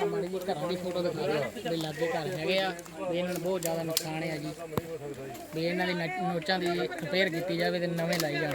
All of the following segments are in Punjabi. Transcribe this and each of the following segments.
ਆਪਾਂ ਮਾੜੀ ਜੀ ਘਰਾਂ ਦੀ ਫੋਟੋ ਦਿਖਾ ਦਿਓ ਵੀ ਲਾਗੇ ਘਰ ਹੈਗੇ ਆ ਵੀ ਇਹਨਾਂ ਨੂੰ ਬਹੁਤ ਜ਼ਿਆਦਾ ਨੁਕਸਾਨ ਆ ਜੀ। ਵੀ ਇਹਨਾਂ ਦੀ ਨਟ- ਨੋਚਾਂ ਦੀ ਰਿਪੇਅਰ ਕੀਤੀ ਜਾਵੇ ਤੇ ਨਵੇਂ ਲਾਈ ਜਾਣ।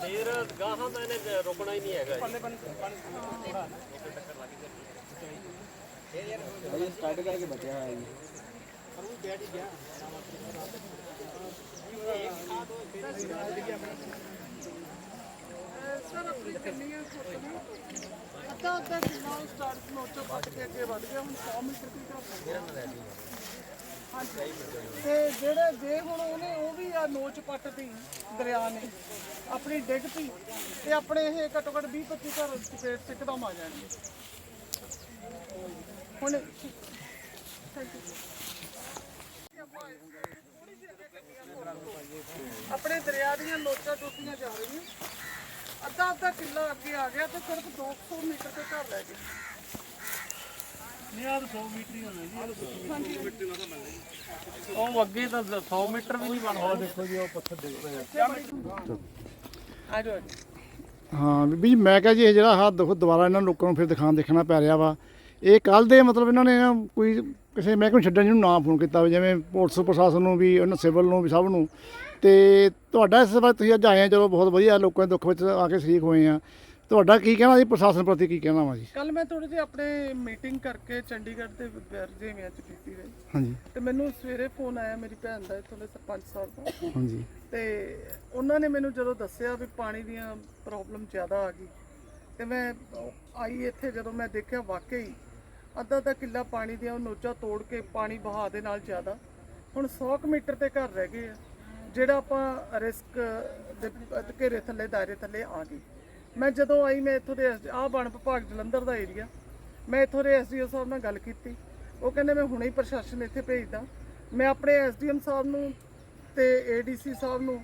ਫੇਰ ਗਾਹਾਂ ਤਾਂ ਇਹਨੇ ਰੁਕਣਾ ਹੀ ਨਹੀਂ ਹੈਗਾ ਅੱਧਾ ਅੱਧਾ ਕਿਲੋ ਸਟਾਰਟ ਨੋਚੋ ਪੱਟ ਕੇ ਅੱਗੇ ਵੱਧ ਗਿਆ, ਹੁਣ 100 ਮੀਟਰ ਦੀ ਘਰ ਹਾਂਜੀ। ਤੇ ਜਿਹੜੇ ਜੇ ਹੁਣ ਉਹਨੇ ਉਹ ਵੀ ਆ ਨੋਚ ਪੱਟਤੀ ਦਰਿਆ ਨੇ, ਆਪਣੀ ਡਿੱਗ ਪਈ ਤੇ ਆਪਣੇ ਇਹ ਘੱਟੋ ਘੱਟ 20 25 ਘਰ ਚਪੇਟ ਚ ਇੱਕਦਮ ਆ ਜਾਣਗੇ। ਹੁਣ ਆਪਣੇ ਦਰਿਆ ਦੀਆਂ ਲੋਚਾਂ ਟੁੱਟੀਆਂ ਜਾ ਰਹੀਆਂ। ਅੱਧਾ ਅੱਧਾ ਕਿੱਲਾ ਅੱਗੇ ਆ ਗਿਆ ਤੇ ਸਿਰਫ 200 ਮੀਟਰ ਤੇ ਘਰ ਰਹਿ ਗਏ ਉਹ ਅੱਗੇ ਤਾਂ 100 ਮੀਟਰ ਵੀ ਨਹੀਂ ਬਣਦਾ। ਦੇਖੋ ਜੀ ਉਹ ਪੱਥਰ ਡਿੱਗ ਪਏ ਆ। ਜਾਓ ਹਾਂ ਬੀਬੀ ਜੀ ਮੈਂ ਕਿਹਾ ਜੀ ਇਹ ਜਿਹੜਾ ਹਾਲ ਦੇਖੋ ਦੁਬਾਰਾ ਇਹਨਾਂ ਲੋਕਾਂ ਨੂੰ ਫਿਰ ਦਿਖਾਣ ਦੇਖਣਾ ਪੈ ਰਿਹਾ ਵਾ। ਇਹ ਕੱਲ ਦੇ ਮਤਲਬ ਇਹਨਾਂ ਨੇ ਨਾ ਕੋਈ ਕਿਸੇ ਮਹਿਕਮੇ ਨੂੰ ਛੱਡਣ ਨੂੰ ਨਾ ਫੋਨ ਕੀਤਾ ਵੀ ਜਿਵੇਂ ਪੁਲਿਸ ਪ੍ਰਸ਼ਾਸਨ ਨੂੰ ਵੀ ਉਹਨਾਂ ਸਿਵਲ ਨੂੰ ਵੀ ਸਭ ਨੂੰ। ਤੇ ਤੁਹਾਡਾ ਇਸ ਵਾਰ ਤੁਸੀਂ ਅੱਜ ਆਏ ਆ ਚਲੋ ਬਹੁਤ ਵਧੀਆ ਲੋਕਾਂ ਦੇ ਦੁੱਖ ਵਿੱਚ ਆ ਕੇ ਸ਼ਰੀਕ ਹੋਏ ਆ। ਤੁਹਾਡਾ ਕੀ ਕਹਿਣਾ ਜੀ ਪ੍ਰਸ਼ਾਸਨ ਪ੍ਰਤੀ ਕੀ ਕਹਿਣਾ ਵਾ ਜੀ? ਕੱਲ ਮੈਂ ਥੋੜੀ ਜਿਹੀ ਆਪਣੇ ਮੀਟਿੰਗ ਕਰਕੇ ਚੰਡੀਗੜ੍ਹ ਦੇ ਵਰਜੇਵਿਆਂ ਚ ਕੀਤੀ ਰਹੀ। ਹਾਂਜੀ। ਤੇ ਮੈਨੂੰ ਸਵੇਰੇ ਫੋਨ ਆਇਆ ਮੇਰੀ ਭੈਣ ਦਾ ਇੱਥੋਂ ਦੇ ਸਰਪੰਚ ਸਾਹਿਬ ਦਾ। ਹਾਂਜੀ। ਤੇ ਉਹਨਾਂ ਨੇ ਮੈਨੂੰ ਜਦੋਂ ਦੱਸਿਆ ਵੀ ਪਾਣੀ ਦੀਆਂ ਪ੍ਰੋਬਲਮ ਜ਼ਿਆਦਾ ਆ ਗਈ ਤੇ ਮੈਂ ਆਈ ਇੱਥੇ ਜਦੋਂ ਮੈਂ ਦੇਖਿਆ ਵਾਕਈ ਅੱਧਾ ਅੱਧਾ ਕਿੱਲਾ ਪਾਣੀ ਦੀਆਂ ਉਹ ਨੋਚਾਂ ਤੋੜ ਕੇ ਪਾਣੀ ਵਹਾਅ ਦੇ ਨਾਲ ਜ਼ਿਆਦਾ। ਹੁਣ 100 ਕੁ ਮੀਟਰ ਤੇ ਘਰ ਰਹਿ ਗਏ ਆ। ਜਿਹੜਾ ਆਪਾਂ ਰਿਸਕ ਦੇ ਘੇਰੇ ਥੱਲੇ, ਦਾਇਰੇ ਥੱਲੇ ਆ ਗਏ। ਮੈਂ ਜਦੋਂ ਆਈ, ਮੈਂ ਇੱਥੋਂ ਦੇ ਆ ਬਣ ਵਿਭਾਗ ਜਲੰਧਰ ਦਾ ਏਰੀਆ ਮੈਂ ਇੱਥੋਂ ਦੇ ਐਸਡੀਓ ਸਾਹਿਬ ਨਾਲ ਗੱਲ ਕੀਤੀ। ਉਹ ਕਹਿੰਦੇ, ਮੈਂ ਹੁਣੇ ਹੀ ਪ੍ਰਸ਼ਾਸਨ ਇੱਥੇ ਭੇਜਦਾ। ਮੈਂ ਆਪਣੇ ਐਸਡੀਐਮ ਸਾਹਿਬ ਨੂੰ ਤੇ ਏਡੀਸੀ ਸਾਹਿਬ ਨੂੰ,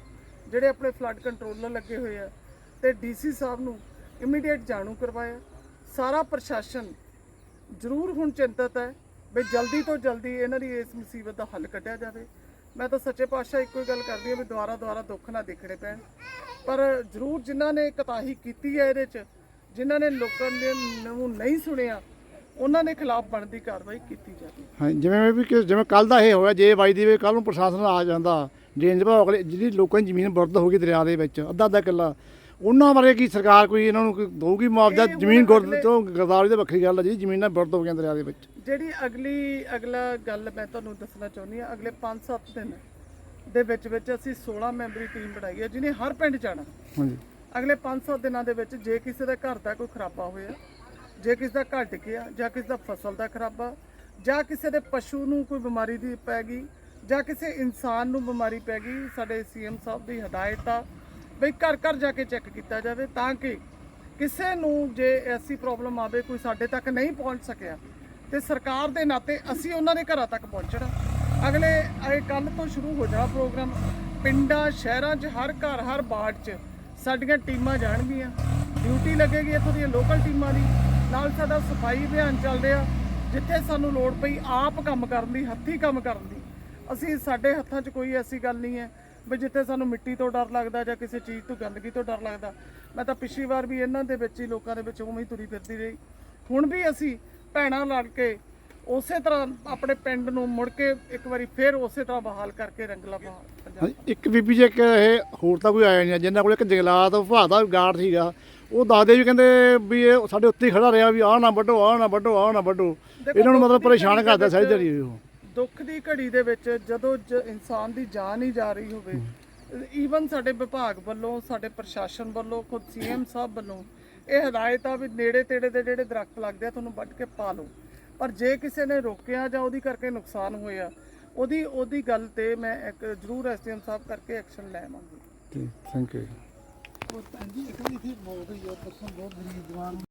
ਜਿਹੜੇ ਆਪਣੇ ਫਲੱਡ ਕੰਟਰੋਲਰ ਲੱਗੇ ਹੋਏ ਆ, ਤੇ ਡੀਸੀ ਸਾਹਿਬ ਨੂੰ ਇਮੀਡੀਏਟ ਜਾਣੂ ਕਰਵਾਇਆ। ਸਾਰਾ ਪ੍ਰਸ਼ਾਸਨ ਜ਼ਰੂਰ ਹੁਣ ਚਿੰਤਤ ਹੈ ਵੀ ਜਲਦੀ ਤੋਂ ਜਲਦੀ ਇਹਨਾਂ ਦੀ ਇਸ ਮੁਸੀਬਤ ਦਾ ਹੱਲ ਕੱਢਿਆ ਜਾਵੇ। ਮੈਂ ਤਾਂ ਸੱਚੇ ਪਾਤਸ਼ਾਹ ਇੱਕੋ ਹੀ ਗੱਲ ਕਰਦੀ ਹਾਂ ਵੀ ਦੁਆਰਾ ਦੁਆਰਾ ਦੁੱਖ ਨਾ ਦੇਖਣੇ ਪੈਣ। ਪਰ ਜ਼ਰੂਰ ਜਿਨ੍ਹਾਂ ਨੇ ਕਤਾਹੀ ਕੀਤੀ ਹੈ ਇਹਦੇ 'ਚ, ਜਿਨ੍ਹਾਂ ਨੇ ਲੋਕਾਂ ਦੇ ਨੂੰ ਨਹੀਂ ਸੁਣਿਆ, ਉਹਨਾਂ ਦੇ ਖਿਲਾਫ ਬਣਦੀ ਕਾਰਵਾਈ ਕੀਤੀ ਜਾਵੇ। ਹਾਂ, ਜਿਵੇਂ ਵੀ ਕਿ ਜਿਵੇਂ ਕੱਲ ਦਾ ਇਹ ਹੋਇਆ, ਜੇ ਬਾਈ ਦੀ ਵੇ ਕੱਲ ਨੂੰ ਪ੍ਰਸ਼ਾਸਨ ਆ ਜਾਂਦਾ ਰੇਂਜ ਵਿਭਾਗ ਵਾਲੇ ਜਿਹੜੀ ਲੋਕਾਂ ਦੀ ਜ਼ਮੀਨ ਬੁਰਦ ਹੋ ਗਈ ਦਰਿਆ ਦੇ ਵਿੱਚ ਅੱਧਾ ਅੱਧਾ ਕਿੱਲਾ ਉਹਨਾਂ ਬਾਰੇ ਕੀ ਸਰਕਾਰ ਕੋਈ ਇਹਨਾਂ ਨੂੰ ਕੋਈ ਦਊਗੀ ਮੁਆਵਜ਼ਾ? ਇਹ ਜ਼ਮੀਨ ਗੁਰਦ ਅਗਲੇ- ਤੋਂ ਗਰਦਾਵਰੀ ਦੀ ਵੱਖਰੀ ਗੱਲ ਹੈ ਜੀ ਜ਼ਮੀਨਾਂ ਬੁਰਦ ਹੋ ਗਈਆਂ ਦਰਿਆ ਦੇ ਵਿੱਚ। ਜਿਹੜੀ ਅਗਲੀ ਅਗਲਾ ਗੱਲ ਮੈਂ ਤੁਹਾਨੂੰ ਦੱਸਣਾ ਚਾਹੁੰਦੀ ਹਾਂ ਅਗਲੇ 5-7 ਦਿਨ ਦੇ ਵਿੱਚ ਵਿੱਚ ਅਸੀਂ 16 ਮੈਂਬਰੀ ਟੀਮ ਬਣਾਈ ਹੈ ਜਿਹਨੇ ਹਰ ਪਿੰਡ ਜਾਣਾ। ਹਾਂਜੀ। ਅਗਲੇ 5-7 ਦਿਨਾਂ ਦੇ ਵਿੱਚ ਜੇ ਕਿਸੇ ਦੇ ਘਰ ਦਾ ਕੋਈ ਖਰਾਬਾ ਹੋਇਆ ਜੇ ਕਿਸੇ ਦਾ ਘਰ ਡਿੱਗਿਆ ਜਾਂ ਕਿਸੇ ਦਾ ਫਸਲ ਦਾ ਖਰਾਬਾ ਜਾਂ ਕਿਸੇ ਦੇ ਪਸ਼ੂ ਨੂੰ ਕੋਈ ਬਿਮਾਰੀ ਦੀ ਪੈ ਗਈ ਜਾਂ ਕਿਸੇ ਇਨਸਾਨ ਨੂੰ ਬਿਮਾਰੀ ਪੈ ਗਈ ਸਾਡੇ ਸੀਐਮ ਸਾਹਿਬ ਦੀ ਹਦਾਇਤ ਆ ਬਈ ਘਰ ਘਰ ਜਾ ਕੇ ਚੈੱਕ ਕੀਤਾ ਜਾਵੇ ਤਾਂ ਕਿ ਕਿਸੇ ਨੂੰ ਜੇ ਐਸੀ ਪ੍ਰੋਬਲਮ ਆਵੇ, ਕੋਈ ਸਾਡੇ ਤੱਕ ਨਹੀਂ ਪਹੁੰਚ ਸਕਿਆ, ਤੇ ਸਰਕਾਰ ਦੇ ਨਾਤੇ ਅਸੀਂ ਉਹਨਾਂ ਦੇ ਘਰਾਂ ਤੱਕ ਪਹੁੰਚਣਾ। ਅਗਲੇ, ਇਹ ਕੱਲ ਤੋਂ ਸ਼ੁਰੂ ਹੋ ਜਾਣਾ ਪ੍ਰੋਗਰਾਮ ਪਿੰਡਾਂ, ਸ਼ਹਿਰਾਂ 'ਚ, ਹਰ ਘਰ, ਹਰ ਵਾਰਡ 'ਚ ਸਾਡੀਆਂ ਟੀਮਾਂ ਜਾਣਗੀਆਂ। ਡਿਊਟੀ ਲੱਗੇਗੀ ਇੱਥੋਂ ਦੀਆਂ ਲੋਕਲ ਟੀਮਾਂ ਦੀ। ਨਾਲ ਸਾਡਾ ਸਫ਼ਾਈ ਅਭਿਆਨ ਚੱਲ ਰਿਹਾ, ਜਿੱਥੇ ਸਾਨੂੰ ਲੋੜ ਪਈ ਆਪ ਕੰਮ ਕਰਨ ਦੀ, ਹੱਥੀਂ ਕੰਮ ਕਰਨ ਦੀ। ਅਸੀਂ ਸਾਡੇ ਹੱਥਾਂ 'ਚ ਕੋਈ ਐਸੀ ਗੱਲ ਨਹੀਂ ਹੈ। ਵੀ ਜਿੱਥੇ ਸਾਨੂੰ ਮਿੱਟੀ ਤੋਂ ਡਰ ਲੱਗਦਾ ਜਾਂ ਕਿਸੇ ਚੀਜ਼ ਤੋਂ ਗੰਦਗੀ ਤੋਂ ਡਰ ਲੱਗਦਾ ਮੈਂ ਤਾਂ ਪਿਛਲੀ ਵਾਰ ਵੀ ਇਹਨਾਂ ਦੇ ਵਿੱਚ ਹੀ ਲੋਕਾਂ ਦੇ ਵਿੱਚ ਉਵੇਂ ਹੀ ਤੁਰੀ ਫਿਰਦੀ ਰਹੀ। ਹੁਣ ਵੀ ਅਸੀਂ ਭੈਣਾਂ ਲੜ ਕੇ ਉਸੇ ਤਰ੍ਹਾਂ ਆਪਣੇ ਪਿੰਡ ਨੂੰ ਮੁੜ ਕੇ ਇੱਕ ਵਾਰੀ ਫੇਰ ਉਸੇ ਤਰ੍ਹਾਂ ਬਹਾਲ ਕਰਕੇ ਰੰਗਲਾ ਬਹਾਲ ਇੱਕ ਬੀਬੀ ਜੇ ਇੱਕ ਇਹ ਹੋਰ ਤਾਂ ਕੋਈ ਆਇਆ ਨਹੀਂ ਜਿੰਨਾ ਕੋਲ ਇੱਕ ਜੰਗਲਾਤ ਵਿਭਾਗ ਦਾ ਗਾਰਡ ਸੀਗਾ ਉਹ ਦੱਸਦੇ ਵੀ ਕਹਿੰਦੇ ਵੀ ਇਹ ਸਾਡੇ ਉੱਤੇ ਹੀ ਖੜਾ ਰਿਹਾ ਵੀ ਆਹ ਨਾ ਵੱਢੋ ਆਹ ਨਾ ਵੱਢੋ ਆਹ ਨਾ ਵੱਢੋ। ਇਹਨਾਂ ਨੂੰ ਮਤਲਬ ਪਰੇਸ਼ਾਨ ਕਰਦਾ ਸਾਰੀ ਦਿਹਾੜੀ ਉਹ। ਦੁੱਖ ਦੀ ਘੜੀ ਦੇ ਵਿੱਚ ਜਦੋਂ ਜ- ਇਨਸਾਨ ਦੀ ਜਾਨ ਹੀ ਜਾ ਰਹੀ ਹੋਵੇ ਈਵਨ ਸਾਡੇ ਵਿਭਾਗ ਵੱਲੋਂ ਸਾਡੇ ਪ੍ਰਸ਼ਾਸਨ ਵੱਲੋਂ ਖੁਦ ਸੀਐਮ ਸਾਹਿਬ ਵੱਲੋਂ ਇਹ ਹਦਾਇਤ ਆ ਵੀ ਨੇੜੇ ਤੇੜੇ ਦੇ ਜਿਹੜੇ ਦਰਖਤ ਲੱਗਦੇ ਆ ਤੁਹਾਨੂੰ ਵੱਢ ਕੇ ਪਾ ਲਓ। ਪਰ ਜੇ ਕਿਸੇ ਨੇ ਰੋਕਿਆ ਜਾਂ ਉਹਦੀ ਕਰਕੇ ਨੁਕਸਾਨ ਹੋਇਆ ਉਹਦੀ ਉਹਦੀ ਗੱਲ ਤੇ ਮੈਂ ਇੱਕ ਜ਼ਰੂਰ ਐਸਡੀਐਮ ਸਾਹਿਬ ਕਰਕੇ ਐਕਸ਼ਨ ਲੈਵਾਂਗੀ ਠੀਕ ਥੈਂਕ ਯੂ